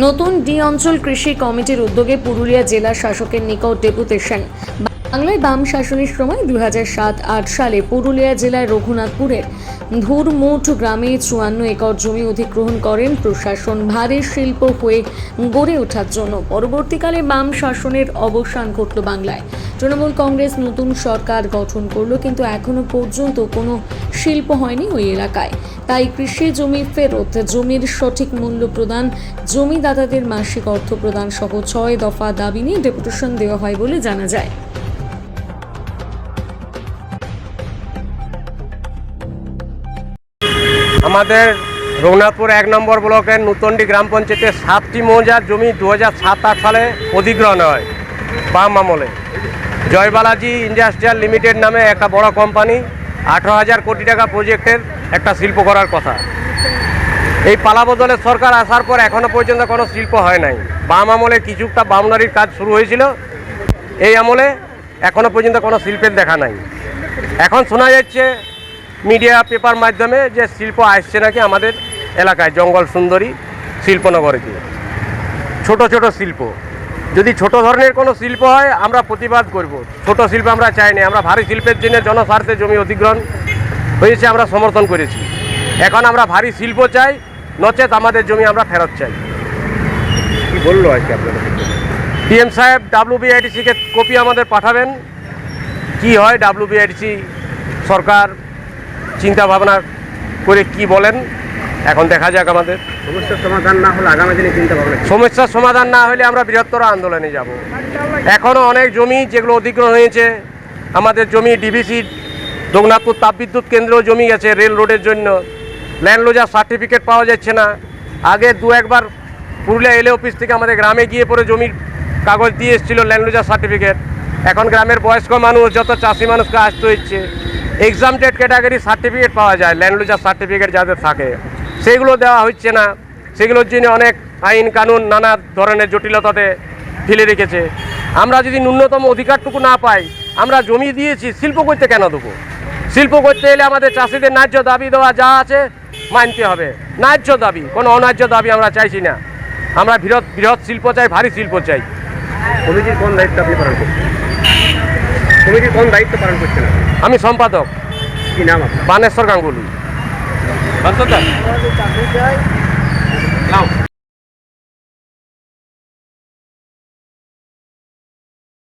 নতুন ডি অঞ্চল কৃষি কমিটির উদ্যোগে পুরুলিয়া জেলা শাসকের নিকট ডেপুটেশন। বাংলায় বাম শাসনের সময় হাজার সাত আট সালে পুরুলিয়া জেলার রঘুনাথপুরের ধুরমুঠ গ্রামে চুয়ান্ন একর জমি অধিগ্রহণ করেন প্রশাসন। ভারী শিল্প হয়ে গড়ে ওঠার জন্য পরবর্তীকালে বাম শাসনের অবসান ঘটল বাংলায়। তৃণমূল কংগ্রেস নতুন সরকার গঠন করল, কিন্তু এখনও পর্যন্ত কোনো শিল্প হয়নি ওই এলাকায়। তাই কৃষি জমি ফেরত, জমির সঠিক মূল্য প্রদান, জমিদাতাদের মাসিক অর্থ প্রদান সহ ছয় দফা দাবি নিয়ে ডেপুটেশন দেওয়া হয় বলে জানা যায়। আমাদের রঘুনাথপুর এক নম্বর ব্লকের নূতনডি গ্রাম পঞ্চায়েতের সাতটি মৌজার জমি দু হাজার সাত আট সালে অধিগ্রহণ হয় বাম আমলে। জয়বালাজি ইন্ডাস্ট্রিয়াল লিমিটেড নামে একটা বড় কোম্পানি, আঠারো হাজার কোটি টাকা প্রজেক্টের একটা শিল্প করার কথা। এই পালাবদলের সরকার আসার পর এখনও পর্যন্ত কোনো শিল্প হয় নাই। বাম আমলে কিছুটা বাউন্ডারির কাজ শুরু হয়েছিল। এই আমলে এখনও পর্যন্ত কোনো শিল্পের দেখা নাই। এখন শোনা যাচ্ছে মিডিয়া পেপার মাধ্যমে যে শিল্প আসছে নাকি আমাদের এলাকায়, জঙ্গল সুন্দরী শিল্পনগরীতে। ছোট ছোট শিল্প। যদি ছোট ধরনের কোনো শিল্প হয় আমরা প্রতিবাদ করব। ছোট শিল্প আমরা চাই না আমরা ভারী শিল্পের জন্য জনস্বার্থে জমি অধিগ্রহণ হয়েছে আমরা সমর্থন করেছি। এখন আমরা ভারী শিল্প চাই নচেত আমাদের জমি আমরা ফেরত চাই। কি বলল আজকে আপনাদের পিএম সাহেব ডাব্লিউবিআইডিসিকে কপি আমাদের পাঠাবেন। কি হয় ডাব্লিউবিআইডিসি সরকার চিন্তা ভাবনা করে কি বলেন? এখন দেখা যাক আমাদের। সমস্যার সমাধান না হলে আগামী দিনে চিন্তা ভাবনা সমস্যার সমাধান না হলে আমরা বৃহত্তর আন্দোলনে যাব। এখনও অনেক জমি যেগুলো অধিগ্রহণ হয়েছে আমাদের জমি ডিভিসি রঘুনাথপুর তাপবিদ্যুৎ কেন্দ্র জমি গেছে রেল রোডের জন্য। ল্যান্ড লোজার সার্টিফিকেট পাওয়া যাচ্ছে না। আগে দু একবার পুরুলিয়া এলে অফিস থেকে আমাদের গ্রামে গিয়ে পরে জমির কাগজ দিয়ে এসেছিল ল্যান্ড লোজার সার্টিফিকেট। এখন গ্রামের বয়স্ক মানুষ যত চাষি মানুষকে আসতে হচ্ছে এক্সামটেড ক্যাটাগরি সার্টিফিকেট পাওয়া যায় ল্যান্ড লোজার সার্টিফিকেট যাদের থাকে। সেগুলো দেওয়া হচ্ছে না। সেগুলোর জন্য অনেক আইন কানুন নানা ধরনের জটিলতাতে ফেলে রেখেছে। আমরা যদি ন্যূনতম অধিকারটুকু না পাই আমরা জমি দিয়েছি শিল্প করতে কেন দেবো? শিল্প করতে এলে আমাদের চাষিদের ন্যায্য দাবি দেওয়া যা আছে মানতে হবে। ন্যায্য দাবি কোনো অন্যায্য দাবি আমরা চাইছি না। আমরা বৃহৎ বৃহৎ শিল্প চাই ভারী শিল্প চাই। কমিটির কোন দায়িত্ব আপনি পালন করছেন? কমিটির কোন দায়িত্ব পালন করছেন? আমি সম্পাদক। কি নাম বানেশ্বর গাঙ্গুলি। Bantutan? Bantutan,